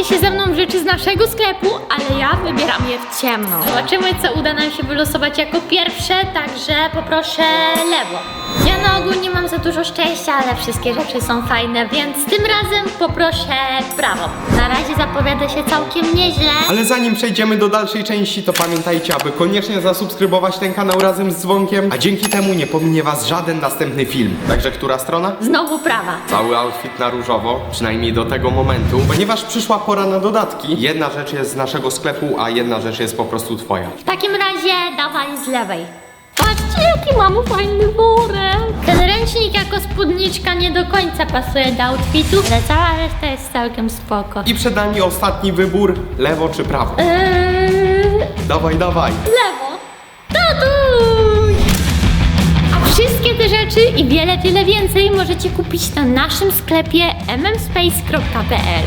Ubierajcie się ze mną rzeczy z naszego sklepu, ale ja wybieram je w ciemno. Zobaczymy, co uda nam się wylosować jako pierwsze, także poproszę lewo. Ja na ogół nie mam za dużo szczęścia, ale wszystkie rzeczy są fajne, więc tym razem poproszę prawo. Na razie zapowiada się całkiem nieźle. Ale zanim przejdziemy do dalszej części, to pamiętajcie, aby koniecznie zasubskrybować ten kanał razem z dzwonkiem, a dzięki temu nie pominie was żaden następny film. Także która strona? Znowu prawa. Cały outfit na różowo, przynajmniej do tego momentu, ponieważ przyszła pora na dodatki. Jedna rzecz jest z naszego sklepu, a jedna rzecz jest po prostu twoja. W takim razie dawaj z lewej. Mam fajny worek. Ten ręcznik jako spódniczka nie do końca pasuje do outfitu, ale cała reszta jest całkiem spoko. I przed nami ostatni wybór, lewo czy prawo? Eee, Dawaj, dawaj. lewo. Tatuś! A wszystkie te rzeczy i wiele, wiele więcej możecie kupić na naszym sklepie mmspace.pl